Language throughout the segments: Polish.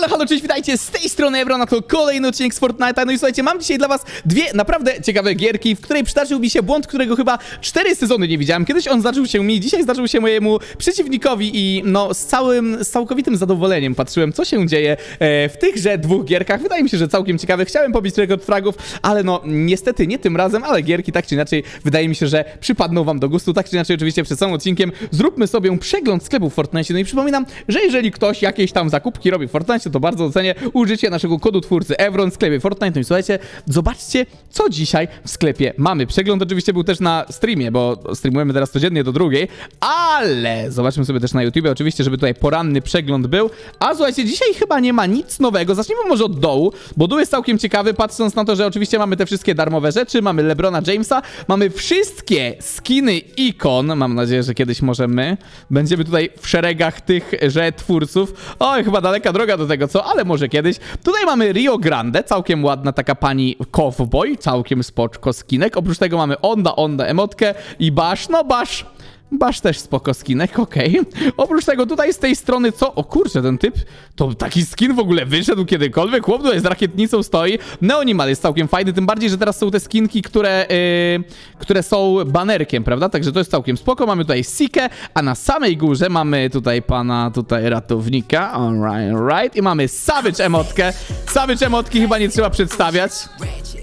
Halo, halo, cześć, witajcie, z tej strony Ebron, a to kolejny odcinek z Fortnite'a. No i słuchajcie, mam dzisiaj dla was dwie naprawdę ciekawe gierki, w której przydarzył mi się błąd, którego chyba cztery sezony nie widziałem. Kiedyś on zdarzył się mi, dzisiaj zdarzył się mojemu przeciwnikowi i no z całym, z całkowitym zadowoleniem patrzyłem, co się dzieje e, w tychże dwóch gierkach. Wydaje mi się, że całkiem ciekawe. Chciałem pobić rekord fragów, ale no niestety nie tym razem, ale gierki tak czy inaczej wydaje mi się, że przypadną wam do gustu. Tak czy inaczej oczywiście przed samym odcinkiem zróbmy sobie przegląd sklepu w Fortnite. No i przypominam, że jeżeli ktoś jakieś tam zakupki robi w Fortnite, to bardzo docenię użycie naszego kodu twórcy Evron w sklepie Fortnite. No i słuchajcie, zobaczcie, co dzisiaj w sklepie mamy. Przegląd oczywiście był też na streamie, bo streamujemy teraz codziennie do drugiej, ale zobaczmy sobie też na YouTubie, oczywiście, żeby tutaj poranny przegląd był. A słuchajcie, dzisiaj chyba nie ma nic nowego. Zacznijmy może od dołu, bo dół jest całkiem ciekawy, patrząc na to, że oczywiście mamy te wszystkie darmowe rzeczy, mamy Lebrona Jamesa, mamy wszystkie skiny ikon. Mam nadzieję, że kiedyś może my będziemy tutaj w szeregach tychże twórców. Oj, chyba daleka droga do tego, co? Ale może kiedyś. Tutaj mamy Rio Grande, całkiem ładna taka pani cowboy, całkiem spoczko skinek. Oprócz tego mamy Onda, Onda emotkę i Bash, no Bash. Basz też spoko skinek, okej. Oprócz tego tutaj z tej strony co? O kurczę, ten typ, to taki skin w ogóle wyszedł kiedykolwiek. Chłop tutaj z rakietnicą stoi. Neonimal jest całkiem fajny, tym bardziej, że teraz są te skinki, które, yy, które są banerkiem, prawda? Także to jest całkiem spoko. Mamy tutaj Sikę, a na samej górze mamy tutaj pana tutaj ratownika. Alright, alright. I mamy Savage emotkę. Savage emotki chyba nie trzeba przedstawiać.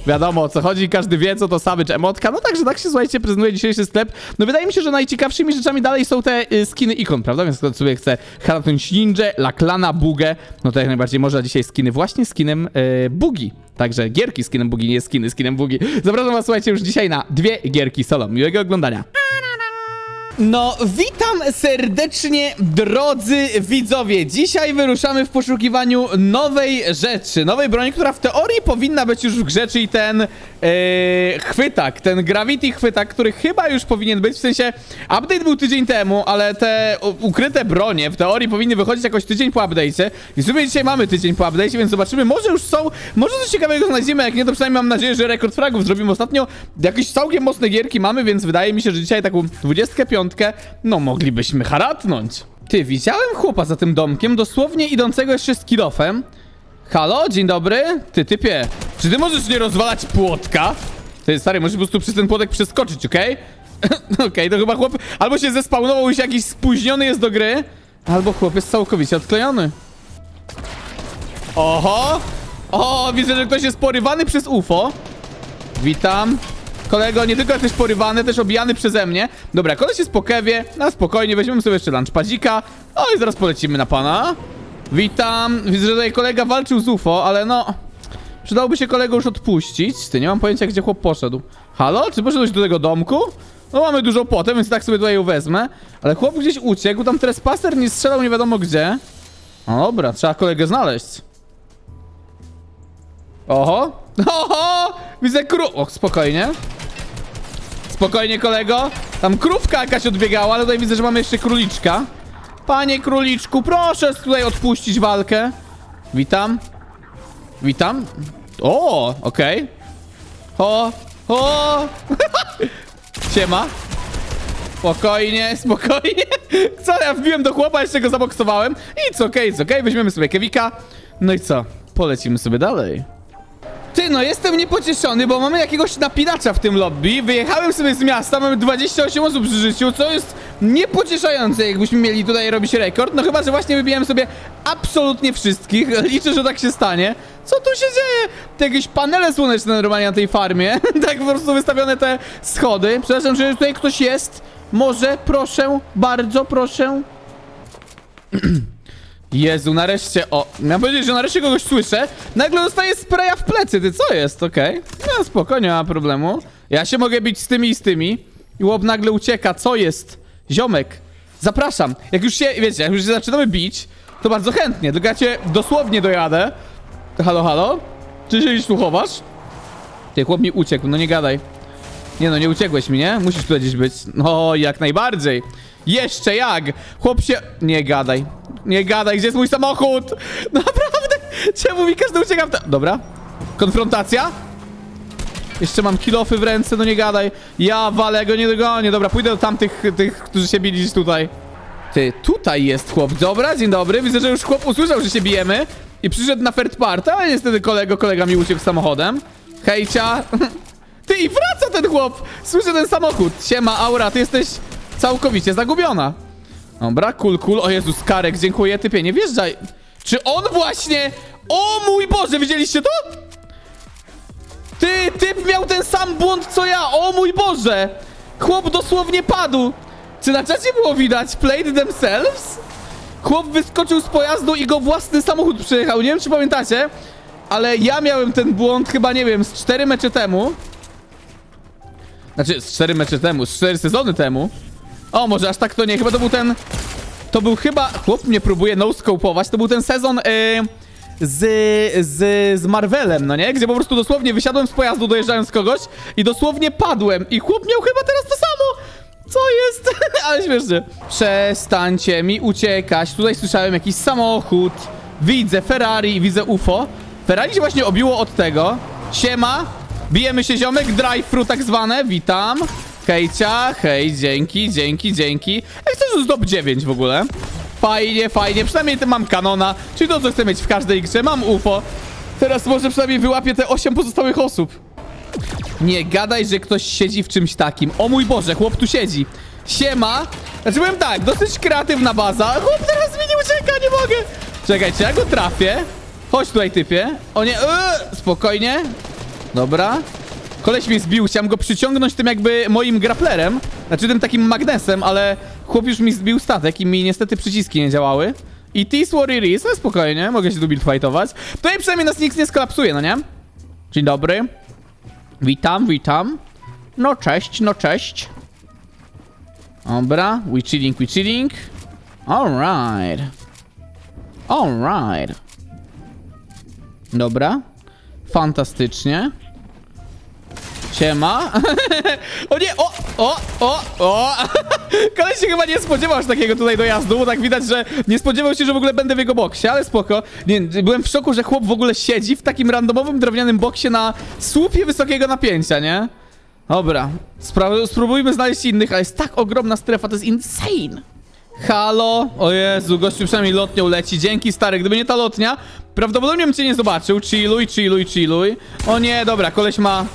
Wiadomo o co chodzi, każdy wie co to Savage emotka. No także tak się słuchajcie, prezentuje dzisiejszy sklep. No wydaje mi się, że najciekawszymi rzeczami dalej są te y, skiny ikon, prawda? Więc kto sobie chce haratnąć ninja, laklana, bugę, no to jak najbardziej może dzisiaj skiny właśnie skinem y, bugi. Także gierki skinem bugi, nie skiny skinem bugi. Zapraszam was słuchajcie już dzisiaj na dwie gierki solo. Miłego oglądania. No, witam serdecznie, drodzy widzowie. Dzisiaj wyruszamy w poszukiwaniu nowej rzeczy, nowej broni, która w teorii powinna być już w grze, czyli ten e, chwytak, ten Gravity chwytak, który chyba już powinien być, w sensie update był tydzień temu, ale te ukryte bronie w teorii powinny wychodzić jakoś tydzień po update'cie. I w sumie dzisiaj mamy tydzień po update'cie, więc zobaczymy, może już są, może coś ciekawego znajdziemy, jak nie, to przynajmniej mam nadzieję, że rekord fragów zrobimy ostatnio. Jakieś całkiem mocne gierki mamy, więc wydaje mi się, że dzisiaj taką 25, no moglibyśmy haratnąć. Ty, widziałem chłopa za tym domkiem, dosłownie idącego jeszcze z kilofem. Halo, dzień dobry. Ty, typie, czy ty możesz nie rozwalać płotka? Ty, stary, możesz po prostu przez ten płotek przeskoczyć, okej? okej, to chyba chłop albo się zespawnował już jakiś spóźniony jest do gry, albo chłop jest całkowicie odklejony. Oho! O, widzę, że ktoś jest porywany przez UFO. Witam. Kolego, nie tylko jesteś porywany, też obijany przeze mnie. Dobra, koleś jest po kewie, na spokojnie, weźmiemy sobie jeszcze lunchpadzika. O i zaraz polecimy na pana. Witam. Widzę, że tutaj kolega walczył z UFO, ale no... Przydałoby się kolego już odpuścić. Ty, nie mam pojęcia, gdzie chłop poszedł. Halo? Czy poszedłeś do tego domku? No mamy dużo potem, więc tak sobie tutaj ją wezmę. Ale chłop gdzieś uciekł, tam trespasser nie strzelał nie wiadomo gdzie. No dobra, trzeba kolegę znaleźć. Oho! Oho! Widzę kru... Och, spokojnie. Spokojnie, kolego. Tam krówka jakaś odbiegała, ale tutaj widzę, że mamy jeszcze króliczka. Panie króliczku, proszę tutaj odpuścić walkę. Witam. Witam. O, okej. O, o! Siema. Spokojnie, spokojnie. Co, ja wbiłem do chłopa, jeszcze go zaboksowałem. I co, okej, okay, okej, weźmiemy sobie Kewika. No i co? Polecimy sobie dalej. Ty, no jestem niepocieszony, bo mamy jakiegoś napinacza w tym lobby. Wyjechałem sobie z miasta, mamy 28 osób przy życiu, co jest niepocieszające, jakbyśmy mieli tutaj robić rekord. No chyba, że właśnie wybijałem sobie absolutnie wszystkich. Liczę, że tak się stanie. Co tu się dzieje? Te jakieś panele słoneczne normalnie na tej farmie. tak po prostu wystawione te schody. Przepraszam, czy tutaj ktoś jest? Może, proszę, bardzo proszę. Jezu, nareszcie, o, miałem powiedzieć, że nareszcie kogoś słyszę. Nagle dostaję spraya w plecy, ty co jest, okej? No spoko, nie ma problemu. Ja się mogę bić z tymi i z tymi. I łop nagle ucieka, co jest? Ziomek, zapraszam. Jak już się, wiecie, jak już się zaczynamy bić, to bardzo chętnie, tylko ja cię dosłownie dojadę. Halo, halo? Czy się gdzieś tu chowasz? Ty, chłop mi uciekł, no nie gadaj. Nie no, nie uciekłeś mi, nie? Musisz tu gdzieś być. No, jak najbardziej. Jeszcze jak? Chłop się... Nie gadaj. Nie gadaj, gdzie jest mój samochód? Naprawdę? Czemu mi każdy ucieka w ta... Dobra. Konfrontacja? Jeszcze mam kilofy w ręce, no nie gadaj. Ja walę, go nie dogonię. Dobra, pójdę do tamtych, tych, którzy się bili tutaj. Ty, tutaj jest chłop. Dobra, dzień dobry. Widzę, że już chłop usłyszał, że się bijemy. i przyszedł na third party, ale niestety kolego, kolega mi uciekł samochodem. Hejcia. Ty i wraca ten chłop! Słyszę ten samochód. Siema, Aura, ty jesteś całkowicie zagubiona. Dobra, cool, cool. O Jezus, Karek, dziękuję, typie, nie wjeżdżaj. Czy on właśnie... O mój Boże, widzieliście to? Ty, typ miał ten sam błąd co ja, o mój Boże! Chłop dosłownie padł. Czy na czacie było widać played themselves? Chłop wyskoczył z pojazdu i go własny samochód przejechał. Nie wiem, czy pamiętacie, ale ja miałem ten błąd chyba, nie wiem, z 4 mecze temu. Znaczy, z 4 mecze temu, z 4 sezony temu. O, może aż tak to nie, chyba to był ten... To był chyba... Chłop mnie próbuje no-scope'ować, to był ten sezon... Yy z, z, z Marvelem, no nie? Gdzie po prostu dosłownie wysiadłem z pojazdu dojeżdżając kogoś i dosłownie padłem i chłop miał chyba teraz to samo. Co jest? Ale śmiesznie. Przestańcie mi uciekać. Tutaj słyszałem jakiś samochód. Widzę Ferrari widzę UFO. Ferrari się właśnie obiło od tego. Siema. Bijemy się ziomek, drive-thru tak zwane. Witam. Hejcia, hej, dzięki, dzięki, dzięki. Jak chcesz top 9 w ogóle? Fajnie, fajnie. Przynajmniej mam kanona, czyli to, co chcę mieć w każdej grze. Mam UFO. Teraz może przynajmniej wyłapię te 8 pozostałych osób. Nie gadaj, że ktoś siedzi w czymś takim. O mój Boże, chłop tu siedzi. Siema. Znaczy powiem tak, dosyć kreatywna baza. Chłop teraz mi nie ucieka, nie mogę. Czekajcie, ja go trafię. Chodź tutaj, typie. O nie, yy, spokojnie. Dobra. Koleś mnie zbił, chciałem go przyciągnąć tym jakby moim graplerem. Znaczy tym takim magnesem, ale chłop już mi zbił statek i mi niestety przyciski nie działały. I tis what it is, no spokojnie, mogę się tu build fightować. Tutaj przynajmniej nas nikt nie skolapsuje, no nie? Dzień dobry. Witam, witam. No cześć, no cześć. Dobra, we chilling, we chilling. Alright. Alright. Dobra. Fantastycznie. Siema. o nie, o, o, o, o. Koleś się chyba nie spodziewał aż takiego tutaj dojazdu, bo tak widać, że nie spodziewał się, że w ogóle będę w jego boksie, ale spoko. Nie, byłem w szoku, że chłop w ogóle siedzi w takim randomowym drewnianym boksie na słupie wysokiego napięcia, nie? Dobra, Spra- spróbujmy znaleźć innych, ale jest tak ogromna strefa, to jest insane. Halo? O Jezu, gościu przynajmniej lotnią leci. Dzięki, stary. Gdyby nie ta lotnia, prawdopodobnie bym cię nie zobaczył. Chilluj, chilluj, chilluj. O nie, dobra, koleś ma...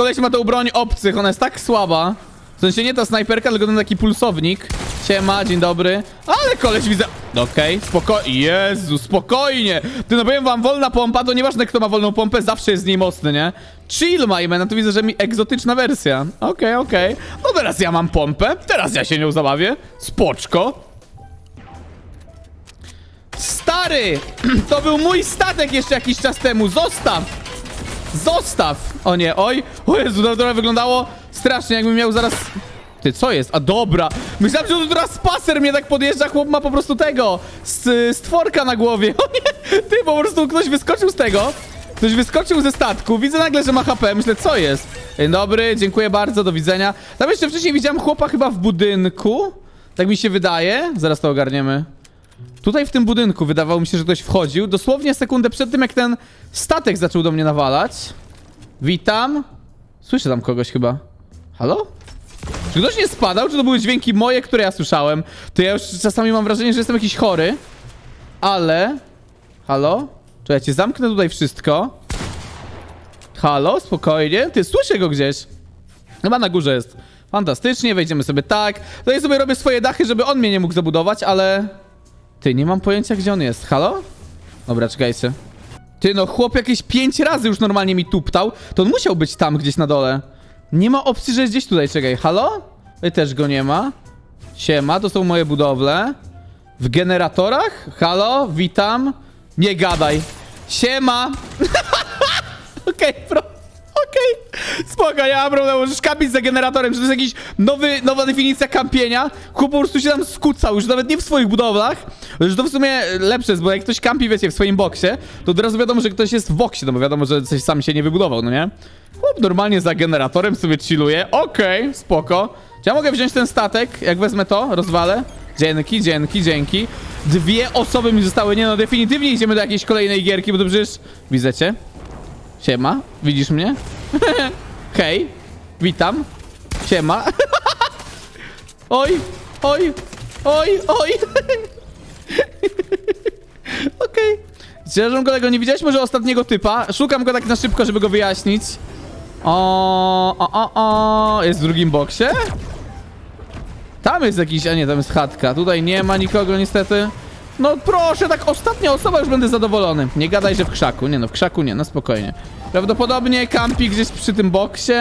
Koleś ma tą broń obcych, ona jest tak słaba. W sensie nie ta snajperka, tylko ten taki pulsownik. Siema, dzień dobry. Ale koleś widzę... Okej, spokojnie. Jezu, spokojnie. Ty no powiem wam, wolna pompa, to nieważne kto ma wolną pompę, zawsze jest z niej mocny, nie? Chill, Majman, a tu widzę, że mi egzotyczna wersja. Okej, okej. No teraz ja mam pompę, teraz ja się nią zabawię. Spoczko. Stary! To był mój statek jeszcze jakiś czas temu. Zostaw! Zostaw! O nie, oj. O Jezu, to trochę wyglądało strasznie, jakbym miał zaraz... Ty, co jest? A dobra. Myślałem, że to teraz spacer mnie tak podjeżdża, chłop ma po prostu tego, z, stworka na głowie. O nie, ty, po prostu ktoś wyskoczył z tego. Ktoś wyskoczył ze statku, widzę nagle, że ma HP, myślę, co jest? Dzień dobry, dziękuję bardzo, do widzenia. Tam jeszcze wcześniej widziałem chłopa chyba w budynku. Tak mi się wydaje. Zaraz to ogarniemy. Tutaj w tym budynku wydawało mi się, że ktoś wchodził. Dosłownie sekundę przed tym, jak ten statek zaczął do mnie nawalać. Witam. Słyszę tam kogoś chyba. Halo? Czy ktoś nie spadał? Czy to były dźwięki moje, które ja słyszałem? To ja już czasami mam wrażenie, że jestem jakiś chory. Ale... Halo? Cię zamknę tutaj wszystko? Halo? Spokojnie. Ty, słyszę go gdzieś. Chyba na górze jest. Fantastycznie, wejdziemy sobie tak. Tutaj sobie robię swoje dachy, żeby on mnie nie mógł zabudować, ale... Ty, nie mam pojęcia, gdzie on jest. Halo? Dobra, czekajcie. Ty, no chłop jakieś pięć razy już normalnie mi tuptał. To on musiał być tam gdzieś na dole. Nie ma opcji, że jest gdzieś tutaj. Czekaj, halo? Tutaj też go nie ma. Siema, to są moje budowle. W generatorach? Halo? Witam. Nie gadaj. Siema. Okej, pro. Okej, spoko, ja mam problem, możesz kampić za generatorem, że to jest jakiś nowy, nowa definicja kampienia. Chłop po prostu się tam skucał, już nawet nie w swoich budowlach, że to w sumie lepsze jest, bo jak ktoś kampi, wiecie, w swoim boksie, to od razu wiadomo, że ktoś jest w boksie, no bo wiadomo, że coś sam się nie wybudował, no nie? Chłop normalnie za generatorem sobie chilluje, okej, spoko. Czy ja mogę wziąć ten statek, jak wezmę to, rozwalę? Dzięki, dzięki, dzięki. Dwie osoby mi zostały, nie no, definitywnie idziemy do jakiejś kolejnej gierki, bo to przecież... Widzę cię? Siema, widzisz mnie? Hej, witam. Siema. oj, oj, oj, oj. Okej. Przepraszam kolego, nie widziałeś może ostatniego typa? Szukam go tak na szybko, żeby go wyjaśnić. O, o, o, o, jest w drugim boksie? Tam jest jakiś, a nie, tam jest chatka. Tutaj nie ma nikogo niestety. No proszę, tak ostatnia osoba, już będę zadowolony. Nie gadaj, że w krzaku. Nie no, w krzaku nie, no spokojnie. Prawdopodobnie kampi gdzieś przy tym boksie.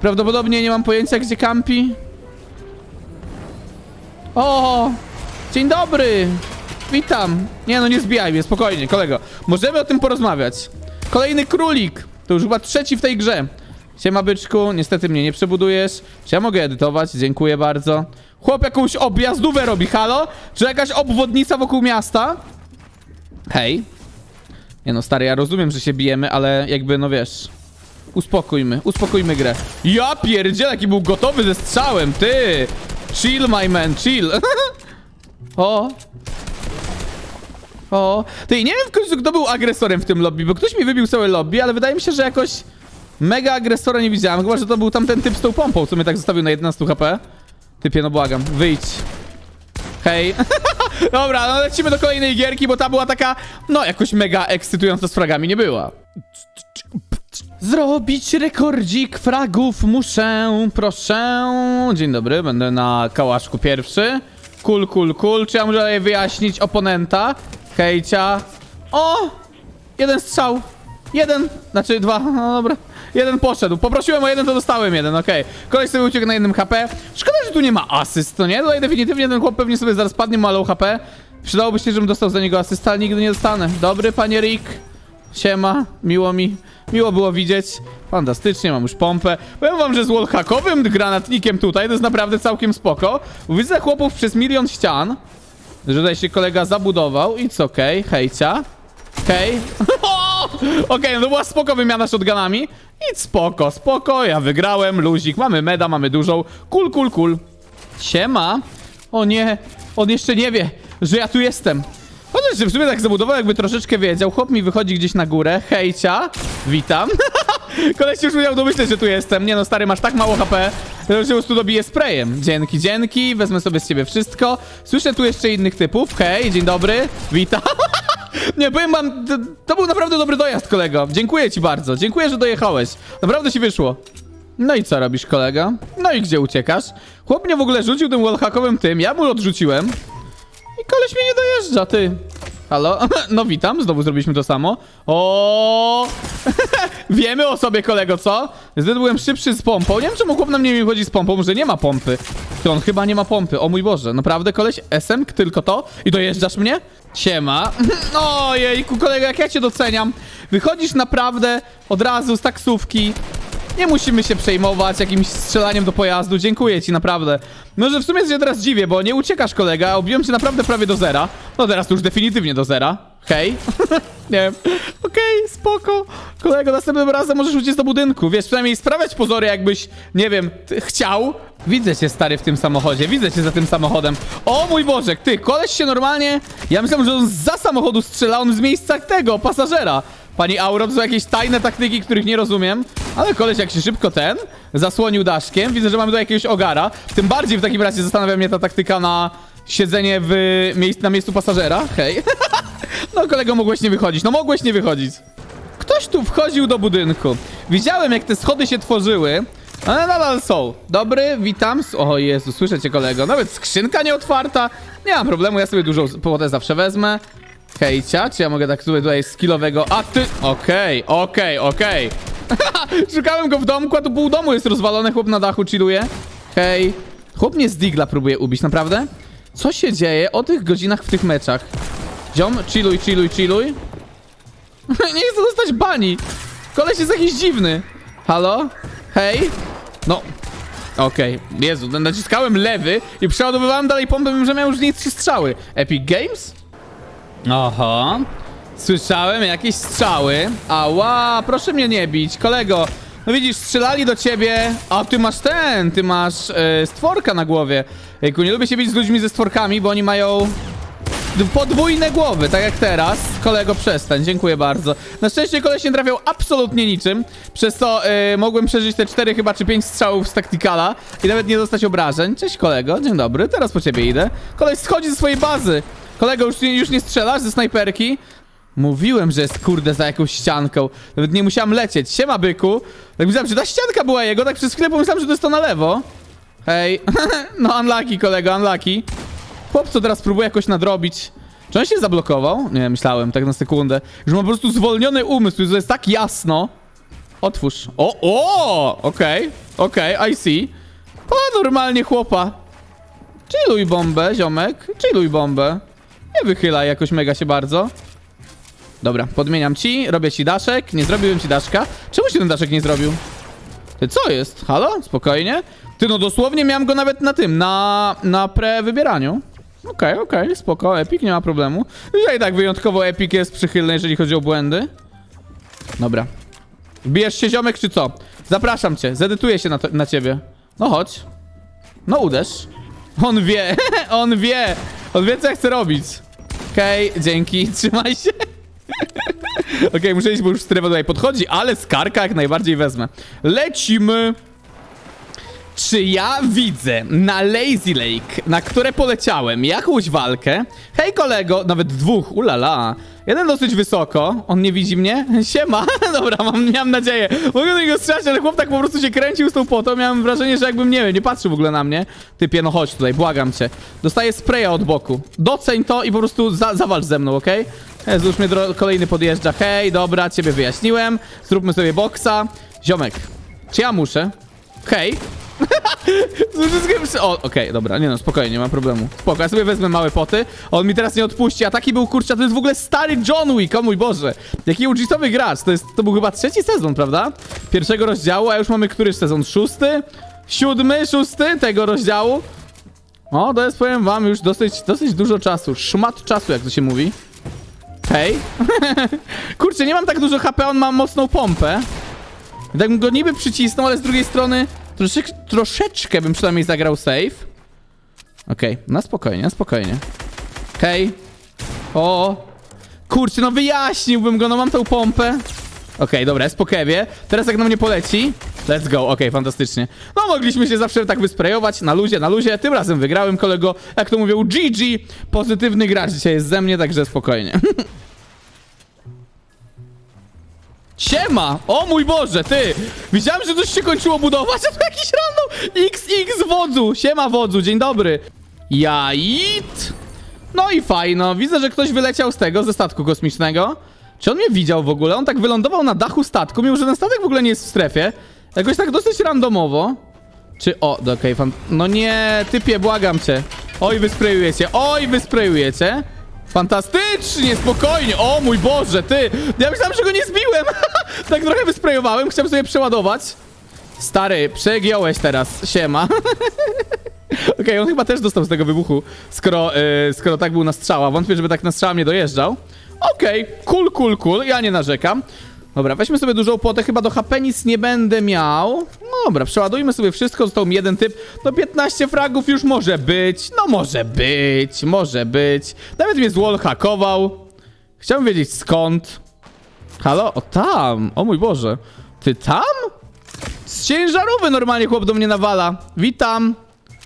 Prawdopodobnie nie mam pojęcia, gdzie kampi. O, dzień dobry. Witam. Nie no, nie zbijaj mnie, spokojnie, kolego. Możemy o tym porozmawiać. Kolejny królik. To już chyba trzeci w tej grze. Siema byczku, niestety mnie nie przebudujesz. Czy ja mogę edytować? Dziękuję bardzo. Chłop jakąś objazdówę robi, halo? Czy jakaś obwodnica wokół miasta? Hej. Nie no, stary, ja rozumiem, że się bijemy, ale jakby, no wiesz... Uspokójmy, uspokójmy grę. Ja pierdzielę, jaki był gotowy ze strzałem, ty! Chill, my man, chill. o, o, ty nie wiem w końcu kto był agresorem w tym lobby, bo ktoś mi wybił całe lobby, ale wydaje mi się, że jakoś mega agresora nie widziałem. Chyba, że to był tamten typ z tą pompą, co mnie tak zostawił na 11 HP. Typie, no błagam, wyjdź. Hej. Dobra, no lecimy do kolejnej gierki, bo ta była taka, no jakoś mega ekscytująca z fragami nie była. Zrobić rekordzik fragów muszę, proszę. Dzień dobry, będę na kałaszku pierwszy. Kul, kul, kul. Czy ja muszę wyjaśnić oponenta? Hejcia. O! Jeden strzał. Jeden, znaczy dwa, no dobra. Jeden poszedł. Poprosiłem o jeden, to dostałem jeden, okej. Koleś sobie uciekł na jednym HP. Szkoda, że tu nie ma asyst, to nie? Tutaj definitywnie ten chłop pewnie sobie zaraz padnie, ma low HP. Przydałoby się, żebym dostał za niego asysta, ale nigdy nie dostanę. Dobry, panie Rick. Siema, miło mi, miło było widzieć. Fantastycznie, mam już pompę. Powiem wam, że z wallhackowym granatnikiem tutaj to jest naprawdę całkiem spoko. Widzę chłopów przez milion ścian. Że tutaj się kolega zabudował. It's okej, okay. hejcia. Okej. Okej, no była spoko wymiana shotgunami. It's spoko, spoko, ja wygrałem, luzik, mamy meda, mamy dużą. Kul, kul, kul. Siema. O nie, on jeszcze nie wie, że ja tu jestem. Chociaż że w sumie tak zabudował, jakby troszeczkę wiedział. Chłop mi wychodzi gdzieś na górę. Hejcia, witam. Koleś już umiał domyśleć, że tu jestem. Nie no, stary, masz tak mało HP, że się po prostu dobiję sprayem. Dzięki, dzięki, wezmę sobie z ciebie wszystko. Słyszę tu jeszcze innych typów. Hej, dzień dobry, witam. Nie, powiem wam, to, to był naprawdę dobry dojazd, kolego. Dziękuję ci bardzo, dziękuję, że dojechałeś. Naprawdę ci wyszło. No i co robisz, kolega? No i gdzie uciekasz? Chłop mnie w ogóle rzucił tym wallhackowym tym, ja mu odrzuciłem. I koleś mnie nie dojeżdża, ty. Halo? No witam, znowu zrobiliśmy to samo. O, Wiemy o sobie, kolego, co? Zbyt byłem szybszy z pompą. Nie wiem, czemu chłop na mnie nie chodzi z pompą, że nie ma pompy. To on chyba nie ma pompy. O mój Boże, naprawdę, koleś? SM? Tylko to? I dojeżdżasz mnie? Siema. Ojejku, kolego, jak ja cię doceniam. Wychodzisz naprawdę od razu z taksówki. Nie musimy się przejmować jakimś strzelaniem do pojazdu. Dziękuję ci, naprawdę. No, że w sumie się teraz dziwię, bo nie uciekasz, kolega. Obiłem cię naprawdę prawie do zera. No teraz to już definitywnie do zera. Hej. nie wiem. Okej, spoko. Kolego, następnym razem możesz uciec do budynku. Wiesz, przynajmniej sprawiać pozory, jakbyś, nie wiem, chciał. Widzę cię, stary, w tym samochodzie. Widzę cię za tym samochodem. O mój Boże, ty, koleś się normalnie... Ja myślałem, że on za samochodu strzela, on z miejsca tego, pasażera. Pani Auro, to są jakieś tajne taktyki, których nie rozumiem, ale koleś jak się szybko ten zasłonił daszkiem, widzę, że mamy tu jakiegoś ogara. Tym bardziej w takim razie zastanawia mnie ta taktyka na siedzenie w miejsc, na miejscu pasażera. Hej. no kolego, mogłeś nie wychodzić. No mogłeś nie wychodzić. Ktoś tu wchodził do budynku. Widziałem, jak te schody się tworzyły, ale nadal są. Dobry, witam. O Jezu, słyszę cię kolego. Nawet skrzynka nieotwarta. Nie mam problemu, ja sobie dużą płotę zawsze wezmę. Hejcia, czy ja mogę tak tutaj, tutaj skillowego... A ty... Okej, okej, okej. Szukałem go w domku, a tu pół domu jest rozwalone, chłop na dachu chilluje. Hej. Chłop mnie z digla próbuje ubić, naprawdę? Co się dzieje o tych godzinach w tych meczach? Ziom, chilluj, chilluj, chilluj. Nie chcę dostać bani. Koleś jest jakiś dziwny. Halo? Hej? No. Okej, Jezu, no, naciskałem lewy i przeładowywałem dalej pompę, mimo że miałem już niej trzy strzały. Epic Games? Oho. Słyszałem jakieś strzały. Ała, proszę mnie nie bić, kolego. No widzisz, strzelali do ciebie, a ty masz ten, ty masz e, stworka na głowie. Ejku, nie lubię się bić z ludźmi ze stworkami, bo oni mają podwójne głowy, tak jak teraz. Kolego, przestań, dziękuję bardzo. Na szczęście koleś nie trafiał absolutnie niczym, przez co e, mogłem przeżyć te cztery chyba czy pięć strzałów z taktikala i nawet nie dostać obrażeń. Cześć kolego, dzień dobry, teraz po ciebie idę. Koleś schodzi ze swojej bazy. Kolego, już, już nie strzelasz ze snajperki? Mówiłem, że jest kurde za jakąś ścianką. Nawet nie musiałem lecieć. Siema, byku. Tak myślałem, że ta ścianka była jego, tak przez chwilę pomyślałem, że to jest to na lewo. Hej. no, unlucky, kolego, unlucky. Chłopco teraz próbuje jakoś nadrobić. Czy on się zablokował? Nie, myślałem, tak na sekundę. Już mam po prostu zwolniony umysł, to jest tak jasno. Otwórz. O, o! Okej, okej, I see. O, normalnie chłopa. Chilluj bombę, ziomek. Chilluj bombę. Nie wychylaj jakoś mega się bardzo. Dobra, podmieniam ci, robię ci daszek. Nie zrobiłem ci daszka. Czemu się ten daszek nie zrobił? Ty, co jest? Halo? Spokojnie? Ty, no dosłownie miałem go nawet na tym, na, na pre-wybieraniu. Okej, okej, spoko, Epic, nie ma problemu. I tak wyjątkowo Epic jest przychylny, jeżeli chodzi o błędy. Dobra. Bijesz się, ziomek, czy co? Zapraszam cię, zedytuję się na, to, na ciebie. No chodź. No uderz. On wie, on wie. On wie, co ja chcę robić. Okej, dzięki, trzymaj się. Okej, muszę iść, bo już strefa tutaj podchodzi, ale skarka jak najbardziej wezmę. Lecimy. Czy ja widzę na Lazy Lake, na które poleciałem, jakąś walkę? Hej kolego, nawet dwóch, ulala. Jeden dosyć wysoko, on nie widzi mnie? Siema, dobra, mam, miałem nadzieję. Mogę do niego strzelać, ale chłop tak po prostu się kręcił z tą potą, miałem wrażenie, że jakbym, nie wiem, nie patrzył w ogóle na mnie. Typie, no chodź tutaj, błagam cię. Dostaję spraya od boku. Doceń to i po prostu za, zawalcz ze mną, okej? Jezu, już mnie kolejny podjeżdża. Hej, dobra, ciebie wyjaśniłem. Zróbmy sobie boksa. Ziomek, czy ja muszę? Hej. Z. O, okej, dobra, nie no, spokojnie, nie ma problemu. Spoko, ja sobie wezmę małe poty. On mi teraz nie odpuści, a taki był kurczę, to jest w ogóle stary John Wick, o mój Boże. Jaki uczysowy gracz, to jest, to był chyba trzeci sezon, prawda? Pierwszego rozdziału, a już mamy któryś sezon? Szósty? Siódmy, szósty tego rozdziału? O, to jest, powiem wam, już dosyć, dosyć dużo czasu. Szmat czasu, jak to się mówi. Hej. Kurczę, nie mam tak dużo HP, on ma mocną pompę. Tak go niby przycisnął, ale z drugiej strony troszeczkę, bym przynajmniej zagrał safe. Okej, na spokojnie, na spokojnie. Okej. O. Kurczę, no wyjaśniłbym go, no mam tą pompę. Okej, dobra, jest po kewie. Teraz jak na mnie poleci, let's go, okej, fantastycznie. No mogliśmy się zawsze tak wysprejować, na luzie, na luzie. Tym razem wygrałem, kolego, jak to mówią, GG. Pozytywny gracz dzisiaj jest ze mnie, także spokojnie. Siema! O mój Boże, ty! Widziałem, że coś się kończyło budować, a to jakiś random XX wodzu! Siema wodzu, dzień dobry. Jait! No i fajno, widzę, że ktoś wyleciał z tego, ze statku kosmicznego. Czy on mnie widział w ogóle? On tak wylądował na dachu statku, mimo że ten statek w ogóle nie jest w strefie. Jakoś tak dosyć randomowo. Czy, o, okej, okay, fan... No nie, typie, błagam cię. Oj, wysprejujecie, oj, wysprejujecie. Fantastycznie, spokojnie. O mój Boże, ty! Ja myślałem, że go nie zbiłem. tak trochę wysprejowałem, chciałem sobie przeładować. Stary, przegiąłeś teraz, siema. Okej, on chyba też dostał z tego wybuchu, skoro, yy, skoro tak był na strzała. Wątpię, żeby tak na strzała nie dojeżdżał. Okej, cool, cool, cool, ja nie narzekam. Dobra, weźmy sobie dużą potę, chyba do HP nic nie będę miał. Dobra, przeładujmy sobie wszystko, został mi jeden typ. No 15 fragów już może być, no może być, może być. Nawet mnie złol hakował. Chciałbym wiedzieć skąd. Halo? O tam, o mój Boże. Ty tam? Z ciężarówki normalnie chłop do mnie nawala. Witam.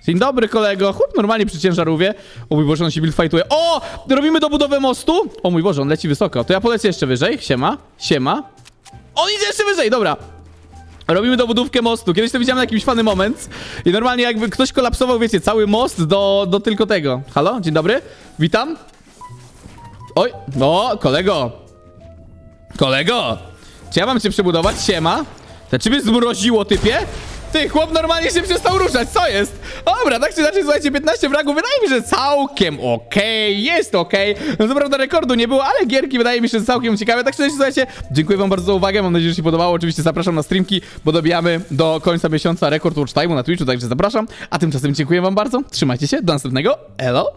Dzień dobry, kolego. Chłop normalnie przy ciężarówie. O mój Boże, on się buildfightuje. O! Robimy dobudowę mostu. O mój Boże, on leci wysoko. To ja polecę jeszcze wyżej. Siema. Siema. On idzie jeszcze wyżej, dobra. Robimy dobudówkę mostu. Kiedyś to widziałem na jakimś fany moment. I normalnie jakby ktoś kolapsował, wiecie, cały most do, do tylko tego. Halo? Dzień dobry. Witam. Oj. O, kolego. Kolego. Czy ja mam cię przebudować? Siema. To czy mnie zmroziło, typie? Ty, chłop normalnie się przestał ruszać, co jest? Dobra, tak czy inaczej, słuchajcie, 15 fragów, wydaje mi się, że całkiem okej, jest okej. No co prawda rekordu nie było, ale gierki wydaje mi się, że całkiem ciekawe. Tak czy inaczej, słuchajcie, dziękuję wam bardzo za uwagę, mam nadzieję, że się podobało. Oczywiście zapraszam na streamki, bo dobijamy do końca miesiąca rekord watch time'u na Twitchu, także zapraszam. A tymczasem dziękuję wam bardzo, trzymajcie się, do następnego, elo!